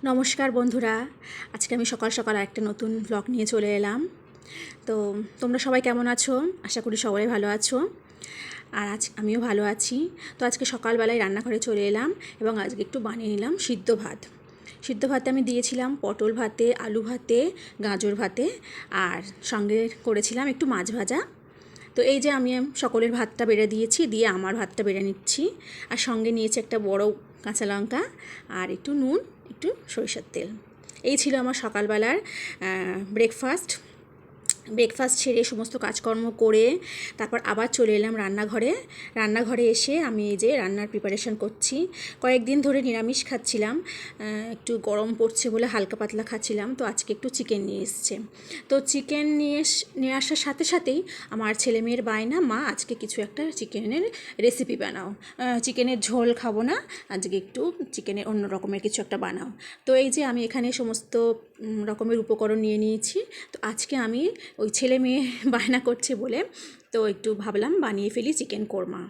নমস্কার বন্ধুরা। আজকে আমি সকাল সকাল একটা নতুন ব্লগ নিয়ে চলে এলাম। তো তোমরা সবাই কেমন আছো? আশা করি সবাই ভালো আছো। আর আজ আমিও ভালো আছি। তো আজকে সকালবেলায় রান্নাঘরে চলে এলাম এবং আজকে একটু বানিয়ে নিলাম সিদ্ধ ভাত। সিদ্ধ ভাতে আমি দিয়েছিলাম পটল ভাতে, আলু ভাতে, গাজর ভাতে, আর সঙ্গে করেছিলাম একটু মাছ ভাজা। তো এই যে আমি সকলের ভাতটা বেড়ে দিয়েছি, দিয়ে আমার ভাতটা বেড়ে নিচ্ছি। আর সঙ্গে নিয়েছি একটা বড় কাঁচা লঙ্কা আর একটু নুন। একটু সরিষার তেল। এই ছিল আমার সকালবেলার ব্রেকফাস্ট ব্রেকফাস্ট সেরে সমস্ত কাজকর্ম করে তারপর আবার চলে এলাম রান্নাঘরে। রান্নাঘরে এসে আমি এই যে রান্নার প্রিপারেশন করছি। কয়েকদিন ধরে নিরামিষ খাচ্ছিলাম একটু গরম পড়ছে বলে হালকা পাতলা খাচ্ছিলাম, তো আজকে একটু চিকেন নিয়ে এসছে। তো চিকেন নিয়ে নিয়ে আসার সাথে সাথেই আমার ছেলে মেয়ের বায়না, মা, আজকে কিছু একটা চিকেনের রেসিপি বানাও। চিকেনের ঝোল খাব না, আজকে একটু চিকেনের অন্য রকমের কিছু একটা বানাও। তো এই যে আমি এখানে সমস্ত রকমের উপকরণ নিয়ে নিয়েছি। তো আজকে আমি ওই ছেলে মেয়ে বায়না করছে বলে তো একটু ভাবলাম বানিয়ে ফেলি চিকেন কোরমা।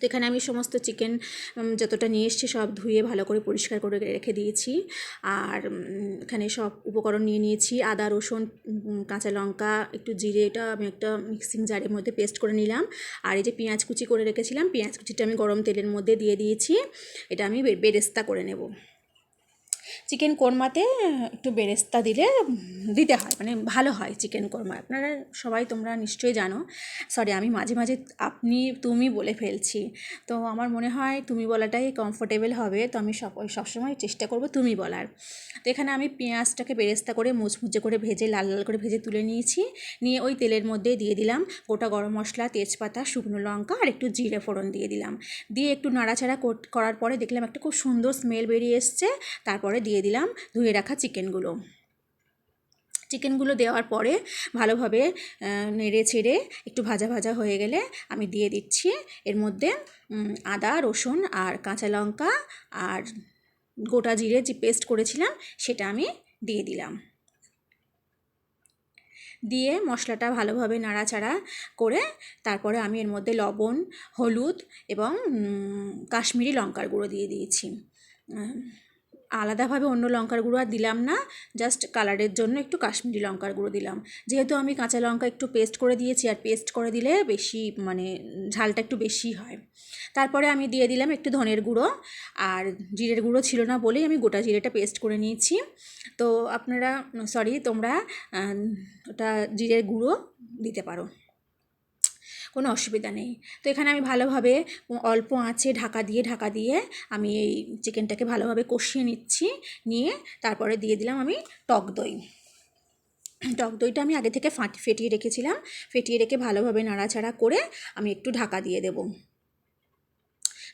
তো এখানে আমি সমস্ত চিকেন যতটা নিয়ে এসেছি সব ধুয়ে ভালো করে পরিষ্কার করে রেখে দিয়েছি। আর এখানে সব উপকরণ নিয়ে নিয়েছি। আদা, রসুন কাঁচা লঙ্কা, একটু জিরে, এটা আমি একটা মিক্সিং জারের মধ্যে পেস্ট করে নিলাম। আর এই যে পেঁয়াজ কুচি করে রেখেছিলাম, পেঁয়াজ কুচিটা আমি গরম তেলের মধ্যে দিয়ে দিয়েছি। এটা আমি বেরেস্তা করে নেব। চিকেন কোরমাতে একটু বেরেস্তা দিলে দিতে হয় মানে ভালো হয় চিকেন কোরমা। আপনারা সবাই তোমরা নিশ্চয়ই জানো। সরি আমি মাঝে মাঝে আপনি, তুমি বলে ফেলছি। তো আমার মনে হয় তুমি বলাটাই কমফোর্টেবল হবে। তো আমি সব সবসময় চেষ্টা করব তুমি বলার। তো এখানে আমি পেঁয়াজটাকে বেরেস্তা করে মুচমুচে করে ভেজে, লাল লাল করে ভেজে তুলে নিয়েছি। নিয়ে ওই তেলের মধ্যে দিয়ে দিলাম গোটা গরম মশলা, তেজপাতা, শুকনো লঙ্কা আর একটু জিরে ফোড়ন দিয়ে দিলাম। দিয়ে একটু নাড়াচাড়া কর- করার পরে দেখলাম একটা খুব সুন্দর স্মেল বেরিয়ে এসছে। তারপরে দিয়ে দিলাম ধুয়ে রাখা চিকেনগুলো। চিকেনগুলো দেওয়ার পরে ভালোভাবে নেড়ে ছেড়ে একটু ভাজা ভাজা হয়ে গেলে আমি দিয়ে দিচ্ছি। এর মধ্যে আদা, রসুন আর কাঁচা লঙ্কা আর গোটা জিরে যে পেস্ট করেছিলাম সেটা আমি দিয়ে দিলাম। দিয়ে মশলাটা ভালোভাবে নাড়াচাড়া করে তারপরে আমি এর মধ্যে লবণ, হলুদ এবং কাশ্মীরি লঙ্কার গুঁড়ো দিয়ে দিয়েছি। আলাদাভাবে অন্য লঙ্কার গুঁড়ো আর দিলাম না জাস্ট কালারের জন্য একটু কাশ্মীরি লঙ্কার গুঁড়ো দিলাম। যেহেতু আমি কাঁচা লঙ্কা একটু পেস্ট করে দিয়েছি আর পেস্ট করে দিলে বেশি মানে ঝালটা একটু বেশি হয়। তারপরে আমি দিয়ে দিলাম একটু ধনের গুঁড়ো, আর জিরের গুঁড়ো ছিল না বলেই আমি গোটা জিরেটা পেস্ট করে নিয়েছি। তো আপনারা সরি তোমরা ওটা জিরের গুঁড়ো দিতে পারো। কোনো অসুবিধা নেই। তো এখানে আমি ভালোভাবে অল্প আঁচে ঢাকা দিয়ে ঢাকা দিয়ে আমি এই চিকেনটাকে ভালোভাবে কষিয়ে নিচ্ছি। নিয়ে তারপরে দিয়ে দিলাম আমি টক দই। টক দইটা আমি আগে থেকে ফাটি, ফেটিয়ে রেখেছিলাম। ফেটিয়ে রেখে ভালোভাবে নাড়াচাড়া করে আমি একটু ঢাকা দিয়ে দেবো।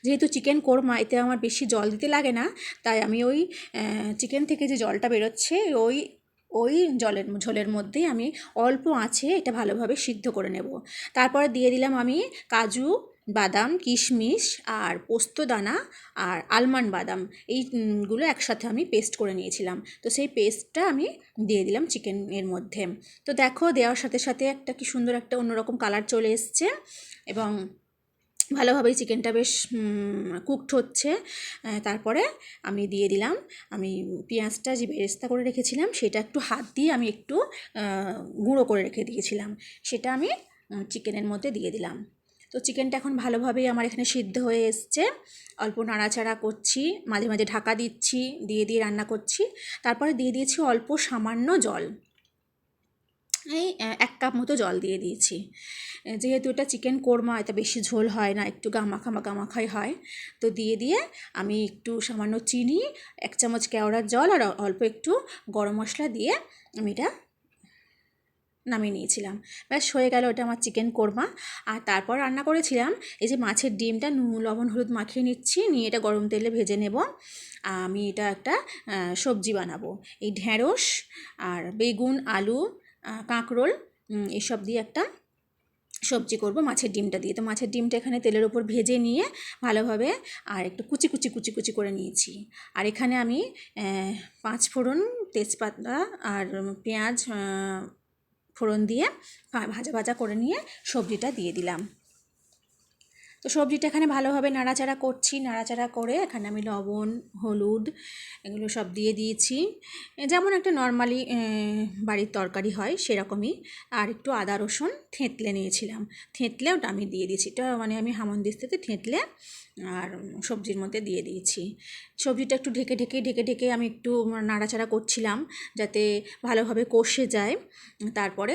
যেহেতু চিকেন কোরমা, এতে আমার বেশি জল দিতে লাগে না, তাই আমি ওই চিকেন থেকে যে জলটা বেরোচ্ছে, ওই ওই জলের ঝোলের মধ্যেই আমি অল্প আঁচে এটা ভালোভাবে সিদ্ধ করে নেব। তারপরে দিয়ে দিলাম আমি কাজু, বাদাম, কিশমিশ আর পোস্ত দানা আর আলমন্ড বাদাম। এইগুলো একসাথে আমি পেস্ট করে নিয়েছিলাম। তো সেই পেস্টটা আমি দিয়ে দিলাম চিকেনের মধ্যে। তো দেখো দেওয়ার সাথে সাথে একটা কি সুন্দর একটা অন্যরকম কালার চলে এসছে এবং ভালোভাবেই চিকেনটা বেশ কুকড হচ্ছে। তারপরে আমি দিয়ে দিলাম, আমি পেঁয়াজটা যে বেরেস্তা করে রেখেছিলাম, সেটা একটু হাত দিয়ে আমি একটু গুঁড়ো করে রেখে দিয়েছিলাম। সেটা আমি চিকেনের মধ্যে দিয়ে দিলাম। তো চিকেনটা এখন ভালোভাবেই আমার এখানে সিদ্ধ হয়ে এসছে। অল্প নাড়াচাড়া করছি, মাঝে মাঝে ঢাকা দিচ্ছি, দিয়ে দিয়ে রান্না করছি। তারপরে দিয়ে দিয়েছি অল্প সামান্য জল। এই এক কাপ মতো জল দিয়ে দিয়েছি। যেহেতু এটা চিকেন কোরমা এটা বেশি ঝোল হয় না, একটু গামাখা গামাখাই হয়, তো দিয়ে দিয়ে আমি একটু সামান্য চিনি, এক চামচ কেওড়ার জল আর অল্প একটু গরম মশলা দিয়ে আমি এটা নামিয়ে নিয়েছিলাম। ব্যাস, হয়ে গেল ওটা আমার চিকেন কোরমা। আর তারপর রান্না করেছিলাম, এই যে মাছের ডিমটা নুন, লবণ, হলুদ মাখিয়ে নিচ্ছি, নিয়ে এটা গরম তেলে ভেজে নেব। আমি এটা একটা সবজি বানাবো। এই ঢ্যাঁড়স আর বেগুন, আলু কাঁকরোল এসব দিয়ে একটা সবজি করব মাছের ডিমটা দিয়ে। তো মাছের ডিমটা এখানে তেলের ওপর ভেজে নিয়ে ভালোভাবে আর একটু কুচি কুচি কুচি কুচি করে নিয়েছি। আর এখানে আমি পাঁচ ফোড়ন তেজপাতা আর পেঁয়াজ ফোড়ন দিয়ে ভাজা ভাজা করে নিয়ে সবজিটা দিয়ে দিলাম। তো সবজিটা এখানে ভালোভাবে নাড়াচাড়া করছি, নাড়াচাড়া করে এখানে আমি লবণ, হলুদ এগুলো সব দিয়ে দিয়েছি। যেমন একটা নর্মালি বাড়ির তরকারি হয় সেরকমই। আর একটু আদা, রসুন থেঁতলে নিয়েছিলাম। থেঁতলে ওটা আমি দিয়ে দিয়েছি। এটা মানে আমি হামনদিস্তাতে থেঁতলে আর সবজির মধ্যে দিয়ে দিয়েছি। সবজিটা একটু ঢেকে ঢেকে ঢেকে ঢেকে আমি একটু নাড়াচাড়া করছিলাম যাতে ভালোভাবে কষে যায়। তারপরে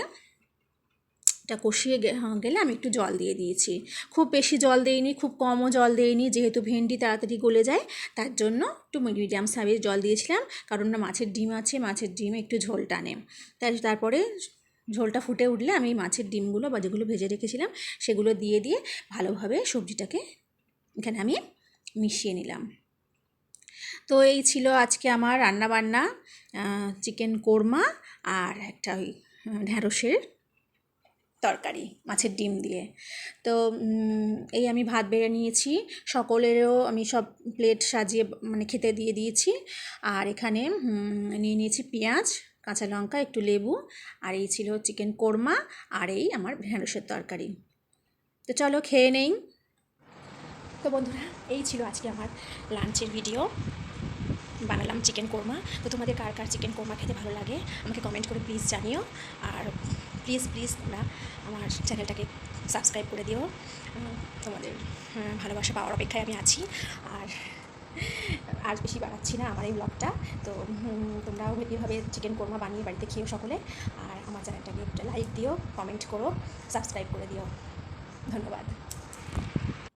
এটা কষিয়ে হ্যাঁ, গেলে আমি একটু জল দিয়ে দিয়েছি। খুব বেশি জল দেইনি খুব কমও জল দেইনি যেহেতু ভেন্ডি তাড়াতাড়ি গলে যায় তার জন্য একটু মিডিয়াম সাইজের জল দিয়েছিলাম কারণ না মাছের ডিম আছে মাছের ডিমে একটু ঝোল টানে। তাই তারপরে ঝোলটা ফুটে উঠলে আমি মাছের ডিমগুলো বা যেগুলো ভেজে রেখেছিলাম সেগুলো দিয়ে দিয়ে ভালোভাবে সবজিটাকে এখানে আমি মিশিয়ে নিলাম। তো এই ছিল আজকে আমার রান্নাবান্না চিকেন কোরমা আর একটা ওই ঢ্যাঁড়সের তরকারি, মাছের ডিম দিয়ে। তো এই আমি ভাত বেড়ে নিয়েছি, সকলেরও আমি সব প্লেট সাজিয়ে মানে খেতে দিয়ে দিয়েছি। আর এখানে নিয়ে নিয়েছি পেঁয়াজ, কাঁচা লঙ্কা, একটু লেবু, আর এই ছিল চিকেন কোরমা, আর এই আমার ঢেঁড়সের তরকারি। তো চলো খেয়ে নেই। তো বন্ধুরা, এই ছিল আজকে আমার লাঞ্চের ভিডিও বানালাম চিকেন কোরমা তো তোমাদের কার কার চিকেন কোরমা খেতে ভালো লাগে, আমাকে কমেন্ট করে প্লিজ জানিও। আর প্লিজ প্লিজ তোমরা আমার চ্যানেলটাকে সাবস্ক্রাইব করে দিও। তোমাদের ভালোবাসা পাওয়ার অপেক্ষায় আমি আছি। আর আর বেশি বাড়াচ্ছি না আমার এই ব্লগটা তো তোমরাও এইভাবে চিকেন কোরমা বানিয়ে বাড়িতে খেয়েও সকলে। আর আমার চ্যানেলটাকে একটা লাইক দিও কমেন্ট করো সাবস্ক্রাইব করে দিও। ধন্যবাদ।